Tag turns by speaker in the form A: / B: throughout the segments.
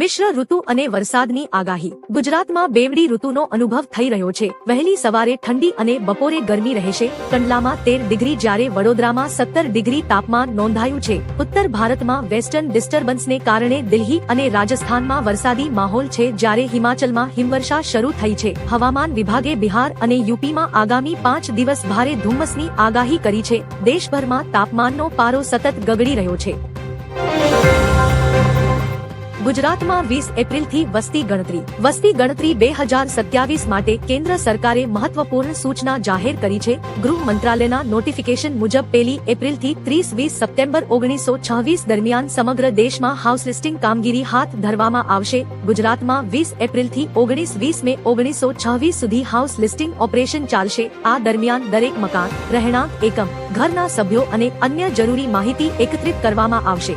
A: મિશ્ર ઋતુ અને વરસાદની આગાહી. ગુજરાતમાં બેવડી ઋતુનો અનુભવ થઈ રહ્યો છે. વહેલી સવારે ઠંડી અને બપોરે ગરમી રહેશે. કંડલામાં તેર ડિગ્રી જ્યારે વડોદરામાં સત્તર ડિગ્રી તાપમાન નોંધાયું છે. ઉત્તર ભારતમાં વેસ્ટર્ન ડિસ્ટર્બન્સને કારણે દિલ્હી અને રાજસ્થાનમાં વરસાદી માહોલ છે જ્યારે હિમાચલમાં હિમવર્ષા શરૂ થઈ છે. હવામાન વિભાગે બિહાર અને યુપીમાં આગામી પાંચ દિવસ ભારે ધુમ્મસની આગાહી કરી છે. દેશભરમાં તાપમાનનો પારો સતત ગગડી રહ્યો છે. ગુજરાતમાં વીસ એપ્રિલથી વસ્તી ગણતરી. વસ્તી ગણતરી બે હજાર સત્યાવીસ માટે કેન્દ્ર સરકારે મહત્વપૂર્ણ સૂચના જાહેર કરી છે. ગૃહ મંત્રાલયના નોટિફિકેશન મુજબ પેલી એપ્રિલથી ત્રીસ વીસ સપ્ટેમ્બર ઓગણીસો છવ્વીસ દરમિયાન સમગ્ર દેશમાં હાઉસ લિસ્ટિંગ કામગીરી હાથ ધરવામાં આવશે. ગુજરાતમાં વીસ એપ્રિલથી ઓગણીસ વીસ મે ઓગણીસો છવ્વીસ સુધી હાઉસ લિસ્ટિંગ ઓપરેશન ચાલશે. આ દરમિયાન દરેક મકાન, રહેણાંક, એકમ, ઘરના સભ્યો અને અન્ય જરૂરી માહિતી એકત્રિત કરવામાં આવશે.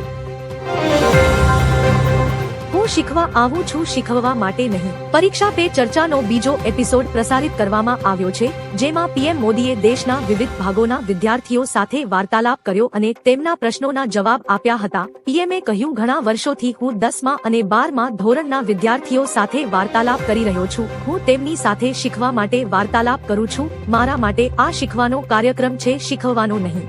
A: હું શીખવા આવું છું શીખવવા માટે નહીં. પરીક્ષા પે ચર્ચાનો બીજો એપિસોડ પ્રસારિત કરવામાં આવ્યો છે, જેમાં પીએમ મોદીએ દેશના વિવિધ ભાગોના વિદ્યાર્થીઓ સાથે વાર્તાલાપ કર્યો અને તેમના પ્રશ્નોના જવાબ આપ્યા હતા. પીએમએ કહ્યું, ઘણા વર્ષોથી હું દસમા અને બારમા ધોરણના વિદ્યાર્થીઓ સાથે વાર્તાલાપ કરી રહ્યો છું. હું તેમની સાથે શીખવા માટે વાર્તાલાપ કરું છું. મારા માટે આ શીખવાનો કાર્યક્રમ છે, શીખવવાનો નહીં.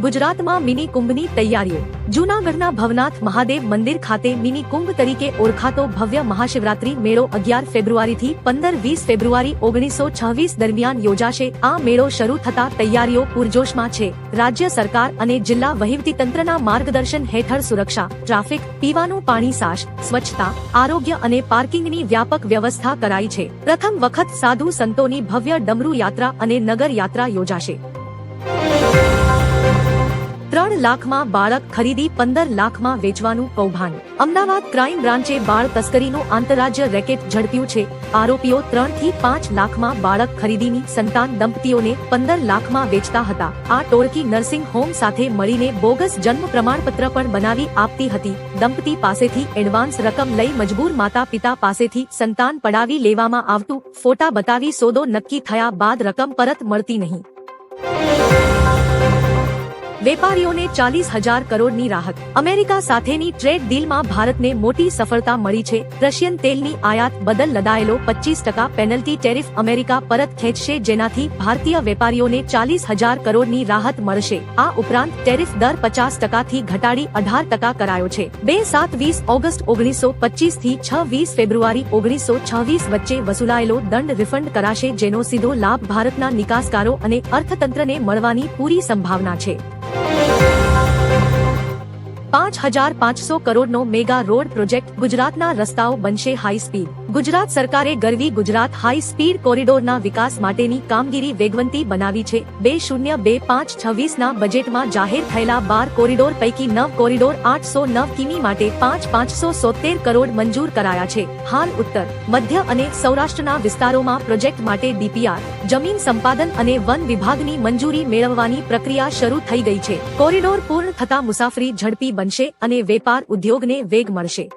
A: ગુજરાતમાં મિની કુંભની તૈયારીઓ. જૂનાગઢના ભવનાથ મહાદેવ મંદિર ખાતે મિની કુંભ તરીકે ઓળખાતો ભવ્ય મહાશિવરાત્રી મેળો અગિયાર ફેબ્રુઆરીથી પંદર વીસ ફેબ્રુઆરી ઓગણીસો છવ્વીસ દરમિયાન યોજાશે. આ મેળો શરૂ થતા તૈયારીઓ પૂરજોશમાં છે. રાજ્ય સરકાર અને જિલ્લા વહીવટીતંત્રના માર્ગદર્શન હેઠળ સુરક્ષા, ટ્રાફિક, પીવાનું પાણી સાશ, સ્વચ્છતા, આરોગ્ય અને પાર્કિંગની વ્યાપક વ્યવસ્થા કરાઈ છે. પ્રથમ વખત સાધુ સંતોની ભવ્ય ડમરુ યાત્રા અને નગર યાત્રા યોજાશે. ત્રણ લાખમાં બાળક ખરીદી પંદર લાખમાં વેચવાનું કૌભાંડ. અમદાવાદ ક્રાઇમ બ્રાન્ચે બાળ તસ્કરીનું આંતરરાજ્ય રેકેટ ઝડપ્યું છે. આરોપીઓ ત્રણથી પાંચ લાખમાં બાળક ખરીદીની સંતાન દંપતીઓને પંદર લાખમાં વેચતા હતા. આ ટોળકી નર્સિંગ હોમ સાથે મળીને બોગસ જન્મ પ્રમાણપત્ર પણ બનાવી આપતી હતી. દંપતી પાસેથી એડવાન્સ રકમ લઈ મજબૂર માતા પિતા પાસેથી સંતાન પડાવી લેવામાં આવતું. ફોટા બતાવી સોદો નક્કી થયા બાદ રકમ પરત મળતી નહીં. વેપારીઓને ચાલીસ હજાર કરોડની રાહત. અમેરિકા સાથેની ટ્રેડ ડીલમાં ભારતને મોટી સફળતા મળી છે. રશિયન તેલની આયાત બદલ લદાયેલો પચીસ ટકા પેનલ્ટી ટેરિફ અમેરિકા પરત ખેંચશે, જેનાથી ભારતીય વેપારીઓને ચાલીસ હજાર કરોડની રાહત મળશે. આ ઉપરાંત ટેરિફ દર પચાસ ટકાથી ઘટાડી અઢાર ટકા કરાયો છે. બે સાત વીસ ઓગસ્ટ ઓગણીસો પચીસથી છ વીસ ફેબ્રુઆરી ઓગણીસો છવ્વીસ વચ્ચે વસૂલાયેલો દંડ રિફંડ કરાશે, જેનો સીધો લાભ ભારતના નિકાસકારો અને અર્થતંત્રને મળવાની પૂરી સંભાવના છે. પાંચ હજાર પાંચસો કરોડનો મેગા રોડ પ્રોજેક્ટ ગુજરાતના રસ્તાઓ બનશે હાઈ સ્પીડ ગુજરાત સરકારે ગરવી ગુજરાત હાઈ સ્પીડ કોરિડોરના વિકાસ માટેની કામગીરી વેગવંતી બનાવી છે. બે શૂન્ય બે પાંચ છવ્વીસના બજેટમાં જાહેર થયેલા બાર કોરિડોર પૈકી નવ કોરિડોર આઠસો નવ કિમી માટે પાંચ પાંચસો સોતેર કરોડ મંજૂર કરાયા છે. હાલ ઉત્તર, મધ્ય અને સૌરાષ્ટ્રના વિસ્તારોમાં પ્રોજેક્ટ માટે ડીપીઆર, જમીન સંપાદન અને વન વિભાગની મંજૂરી મેળવવાની પ્રક્રિયા શરૂ થઈ ગઈ છે. કોરિડોર પૂર્ણ થતા મુસાફરી ઝડપી બનશે અને વેપાર ઉદ્યોગને વેગ મળશે.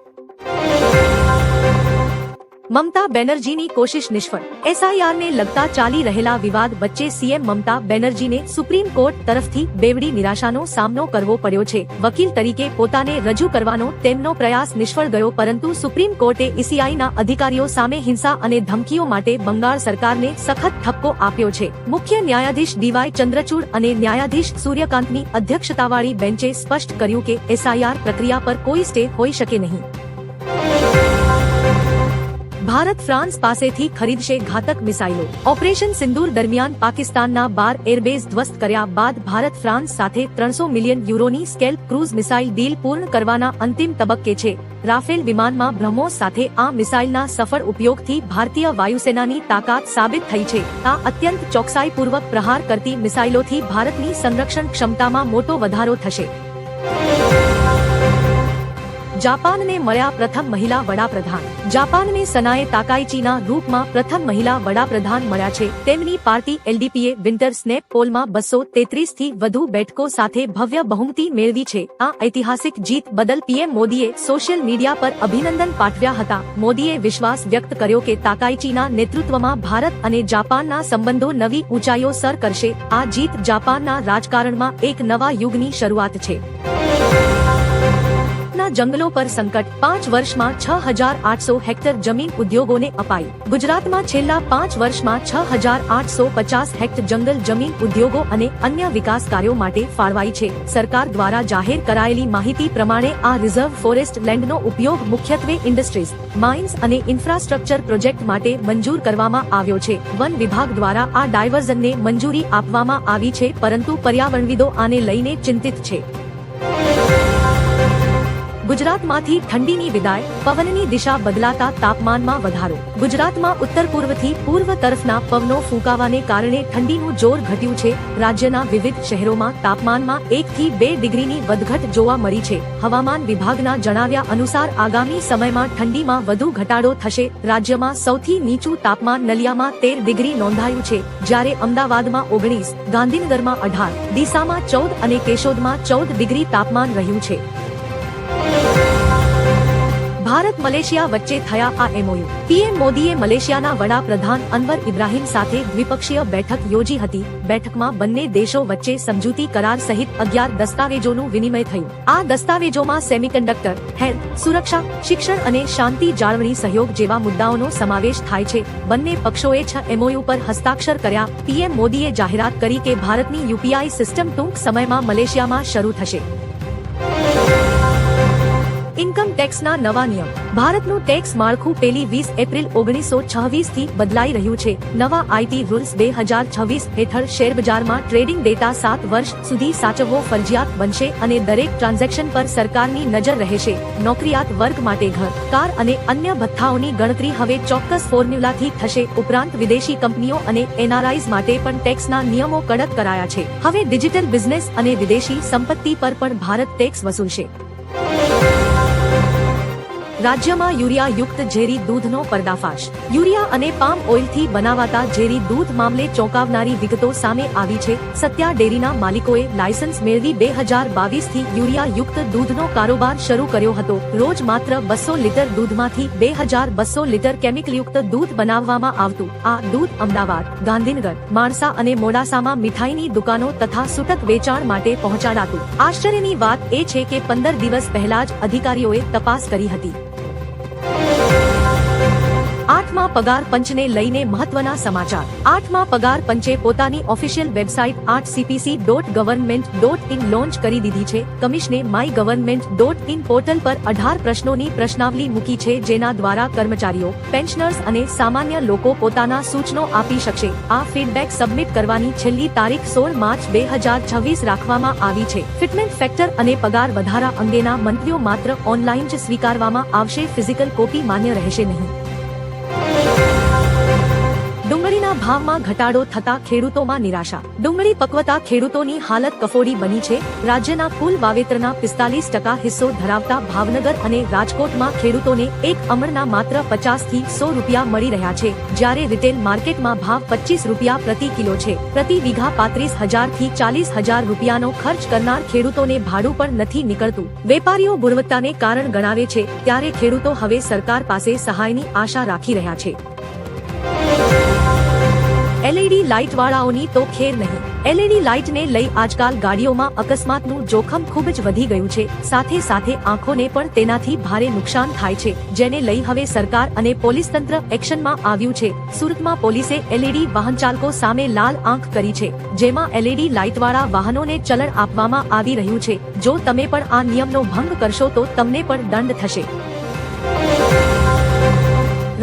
A: મમતા બેનર્જીની કોશિશ નિષ્ફળ. એસઆઈઆર ને લગતા ચાલી રહેલા વિવાદ વચ્ચે સીએમ મમતા બેનર્જીને સુપ્રીમ કોર્ટ તરફથી બેવડી નિરાશાનો સામનો કરવો પડ્યો છે. વકીલ તરીકે પોતાને રજૂ કરવાનો તેમનો પ્રયાસ નિષ્ફળ ગયો, પરંતુ સુપ્રીમ કોર્ટે ઈસીઆઈના અધિકારીઓ સામે હિંસા અને ધમકીઓ માટે બંગાળ સરકારને સખત ઠપકો આપ્યો છે. મુખ્ય ન્યાયાધીશ ડીવાય ચંદ્રચૂડ અને ન્યાયાધીશ સૂર્યકાંતની અધ્યક્ષતાવાળી બેન્ચે સ્પષ્ટ કર્યું કે એસઆઈઆર પ્રક્રિયા પર કોઈ સ્ટે હોઈ શકે નહીં. ભારત ફ્રાન્સ પાસેથી ખરીદશે ઘાતક મિસાઇલો. ઓપરેશન સિંદૂર દરમિયાન પાકિસ્તાનના બાર એરબેઝ ધ્વસ્ત કર્યા બાદ ભારત ફ્રાન્સ સાથે ત્રણસો મિલિયન યુરોની સ્કેલ ક્રૂઝ મિસાઇલ ડીલ પૂર્ણ કરવાના અંતિમ તબક્કે છે. રાફેલ વિમાનમાં બ્રહ્મોસ સાથે આ મિસાઇલના સફળ ઉપયોગથી ભારતીય વાયુસેનાની તાકાત સાબિત થઈ છે. આ અત્યંત ચોકસાઈપૂર્વક પ્રહાર કરતી મિસાઇલોથી ભારતની સંરક્ષણ ક્ષમતામાં મોટો વધારો થશે. જાપાનને મળ્યા પ્રથમ મહિલા વડાપ્રધાન. જાપાનને સનાએ તાકાઈચીના રૂપમાં પ્રથમ મહિલા વડાપ્રધાન મળ્યા છે. તેમની પાર્ટી એલડીપીએ વિન્ટર સ્નેપ પોલમાં બસો તેત્રીસથી વધુ બેઠકો સાથે ભવ્ય બહુમતી મેળવી છે. આ ઐતિહાસિક જીત બદલ પીએમ મોદીએ સોશિયલ મીડિયા પર અભિનંદન પાઠવ્યા હતા. મોદીએ વિશ્વાસ વ્યક્ત કર્યો કે તાકાઈચીના નેતૃત્વમાં ભારત અને જાપાનના સંબંધો નવી ઊંચાઈઓ સર કરશે. આ જીત જાપાનના રાજકારણમાં એક નવા યુગની શરૂઆત છે. ના જંગલો પર સંકટ પાંચ વર્ષમાં છ હજાર આઠસો હેક્ટર જમીન ઉદ્યોગોને અપાઈ. ગુજરાતમાં છેલ્લા પાંચ વર્ષમાં છ હજાર આઠસો પચાસ હેક્ટર જંગલ જમીન ઉદ્યોગો અને અન્ય વિકાસ કાર્યો માટે ફાળવાઈ છે. સરકાર દ્વારા જાહેર કરાયેલી માહિતી પ્રમાણે આ રિઝર્વ ફોરેસ્ટ લેન્ડનો ઉપયોગ મુખ્યત્વે ઇન્ડસ્ટ્રીઝ, માઇન્સ અને ઇન્ફ્રાસ્ટ્રક્ચર પ્રોજેક્ટ માટે મંજૂર કરવામાં આવ્યો છે. વન વિભાગ દ્વારા આ ડાયવર્ઝનને મંજૂરી આપવામાં આવી છે, પરંતુ પર્યાવરણવિદો આને લઈને ચિંતિત છે. ગુજરાતમાંથી ઠંડીની વિદાય, પવનની દિશા બદલાતા તાપમાનમાં વધારો. ગુજરાતમાં ઉત્તર પૂર્વથી પૂર્વ તરફના પવનો ફૂંકાવાને કારણે ઠંડીનું જોર ઘટ્યું છે. રાજ્યના વિવિધ શહેરોમાં તાપમાનમાં એક થી બે ડિગ્રીની વધઘટ જોવા મળી છે. હવામાન વિભાગના જણાવ્યા અનુસાર આગામી સમયમાં ઠંડીમાં વધુ ઘટાડો થશે. રાજ્યમાં સૌથી નીચું તાપમાન નલિયામાં તેર ડિગ્રી નોંધાયું છે. જ્યારે અમદાવાદમાં ઓગણીસ, ગાંધીનગરમાં અઢાર, ડીસામાં ચૌદ અને કેશોદમાં ચૌદ ડિગ્રી તાપમાન રહ્યું છે. ભારત મલેશિયા વચ્ચે થયા આ એમઓયુ પીએમ મોદીએ મલેશિયાના વડાપ્રધાન અનવર ઇબ્રાહીમ સાથે દ્વિપક્ષીય બેઠક યોજી હતી. બેઠકમાં બંને દેશો વચ્ચે સમજૂતી કરાર સહિત અગિયાર દસ્તાવેજોનું વિનિમય થયું. આ દસ્તાવેજોમાં સેમિકન્ડક્ટર, હેલ્થ, સુરક્ષા, શિક્ષણ અને શાંતિ જાળવણી સહયોગ જેવા મુદ્દાઓનો સમાવેશ થાય છે. બંને પક્ષોએ છ એમઓયુ પર હસ્તાક્ષર કર્યા. પીએમ મોદીએ જાહેરાત કરી કે ભારતની યુપીઆઈ સિસ્ટમ ટૂંક સમયમાં મલેશિયામાં શરૂ થશે. ઇન્કમ ટેક્સના નવા નિયમ. ભારતનું ટેક્સ માળખું પેલી વીસ એપ્રિલ ઓગણીસો છવ્વીસથી બદલાઈ રહ્યું છે. નવા આઈટી રૂલ્સ બે હજાર છવ્વીસ હેઠળ શેરબજારમાં ટ્રેડિંગ ડેટા સાત વર્ષ સુધી સાચવવો ફરજિયાત બનશે અને દરેક ટ્રાન્ઝેક્શન પર સરકારની નજર રહેશે. નોકરિયાત વર્ગ માટે ઘર, કાર અને અન્ય ભથ્થાઓની ગણતરી હવે ચોક્કસ ફોર્મ્યુલાથી થશે. ઉપરાંત વિદેશી કંપનીઓ અને એનઆરઆઈઝ માટે પણ ટેક્સના નિયમો કડક કરાયા છે. હવે ડિજિટલ બિઝનેસ અને વિદેશી સંપત્તિ પર પણ ભારત ટેક્સ વસૂલશે. રાજ્યમાં યુરિયા યુક્ત ઝેરી દૂધનો પર્દાફાશ. યુરિયા અને પામ ઓઇલથી બનાવાતા ઝેરી દૂધ મામલે ચોંકાવનારી વિગતો સામે આવી છે. સત્યા ડેરીના માલિકોએ લાયસન્સ મેળવી બે હજાર બાવીસથી યુરિયા યુક્ત દૂધનો કારોબાર શરૂ કર્યો હતો. રોજ માત્ર બસો લીટર દૂધમાંથી બે હજાર બસો લીટર કેમિકલયુક્ત દૂધ બનાવવામાં આવતું. આ દૂધ અમદાવાદ, ગાંધીનગર, માણસા અને મોડાસામાં મીઠાઈની દુકાનો તથા સૂટક વેચાણ માટે પહોંચાડાતું. આશ્ચર્યની વાત એ છે કે પંદર દિવસ પહેલા જ અધિકારીઓએ તપાસ કરી હતી. આઠમા પગાર પંચને લઈને મહત્વના સમાચાર. આઠમા પગાર પંચે પોતાની ઓફિશિયલ વેબસાઇટ આઠ C P C dot government dot in launch કરી દીધી છે. કમિશને my government dot in portal પર અઢાર પ્રશ્નોની પ્રશ્નાવલી મૂકી છે જેના દ્વારા કર્મચારીઓ પેન્શનર્સ અને સામાન્ય લોકો પોતાના સૂચનો આપી શકશે. આ ફીડબેક સબમિટ કરવાની છેલ્લી તારીખ સોળ માર્ચ બે હજાર છવ્વીસ રાખવામાં આવી છે. ફિટમેન્ટ ફેક્ટર અને પગાર વધારા અંગેના મંત્રીઓ માત્ર ઓનલાઈન જ સ્વીકારવામાં આવશે. ફિઝિકલ કોપી માન્ય રહેશે નહીં. Bye. ભાવમાં ઘટાડો થતા ખેડૂતોમાં નિરાશા. ડુંગળી પકવતા ખેડૂતોની હાલત કફોડી બની છે. રાજ્યના કુલ વાવેતરના પિસ્તાલીસ ટકા હિસ્સો ધરાવતા ભાવનગર અને રાજકોટમાં ખેડૂતોને એક અમણના માત્ર પચાસથી સો રૂપિયા મળી રહ્યા છે. જ્યારે રિટેલ માર્કેટમાં ભાવ પચીસ રૂપિયા પ્રતિ કિલો છે. પ્રતિ વીઘા પાંત્રીસ હજારથી ચાલીસ હજાર રૂપિયાનો ખર્ચ કરનાર ખેડૂતોને ભાડું પણ નથી નીકળતું. વેપારીઓ ગુણવત્તાને કારણ ગણાવે છે. ત્યારે ખેડૂતો હવે સરકાર પાસે સહાયની આશા રાખી રહ્યા છે. એલઈડી લાઇટ વાળાઓની તો ખેર નહીં. એલઈડી લાઇટને લઈ આજકાલ ગાડીઓમાં અકસ્માતનું જોખમ ખૂબ જ વધી ગયું છે. સાથે સાથે આંખોને પણ તેનાથી ભારે નુકસાન થાય છે, જેને લઈ હવે સરકાર અને પોલીસ તંત્ર એક્શનમાં આવ્યું છે. સુરતમાં પોલીસે એલઈડી વાહન ચાલકો સામે લાલ આંખ કરી છે, જેમાં એલઈડી લાઇટ વાળા વાહનોને ચલણ આપવામાં આવી રહ્યું છે. જો તમે પણ આ નિયમનો ભંગ કરશો તો તમને પણ દંડ થશે.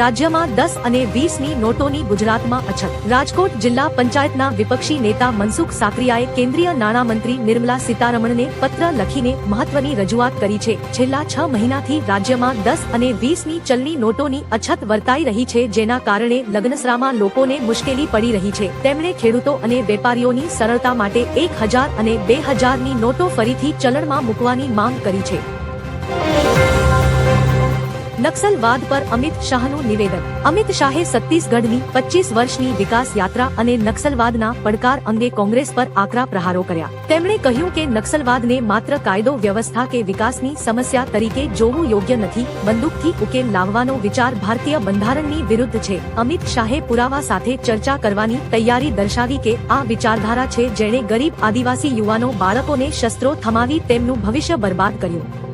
A: રાજ્યમાં દસ અને વીસની નોટોની ગુજરાતમાં અછત. રાજકોટ જિલ્લા પંચાયતના વિપક્ષી નેતા મનસુખ સાકરિયાએ કેન્દ્રીય નાણામંત્રી નિર્મલા સીતારમણને પત્ર લખીને મહત્વની રજૂઆત કરી છે. છેલ્લા છ મહિનાથી રાજ્યમાં દસ અને વીસની ચલણી નોટોની અછત વર્તાઈ રહી છે, જેના કારણે લગ્નસરામાં લોકોને મુશ્કેલી પડી રહી છે. તેમણે ખેડૂતો અને વેપારીઓની સરળતા માટે એક હજાર અને બે હજારની નોટો ફરીથી ચલણમાં મૂકવાની માંગ કરી છે. નક્સલવાદ પર અમિત શાહનું નિવેદન. અમિત શાહે છત્તીસગઢની પચીસ વર્ષની વિકાસ યાત્રા અને નક્સલવાદના પડકાર અંગે કોંગ્રેસ પર આકરા પ્રહારો કર્યા. તેમણે કહ્યું કે નક્સલવાદને માત્ર કાયદો વ્યવસ્થા કે વિકાસની સમસ્યા તરીકે જોવું યોગ્ય નથી, બંદૂકથી ઉકેલ લાવવાનો વિચાર ભારતીય બંધારણની વિરુદ્ધ છે. અમિત શાહે પુરાવા સાથે ચર્ચા કરવાની તૈયારી દર્શાવી કે આ વિચારધારા છે જેણે ગરીબ આદિવાસી યુવાનો બાળકોને શસ્ત્રો થમાવી તેમનું ભવિષ્ય બરબાદ કર્યું.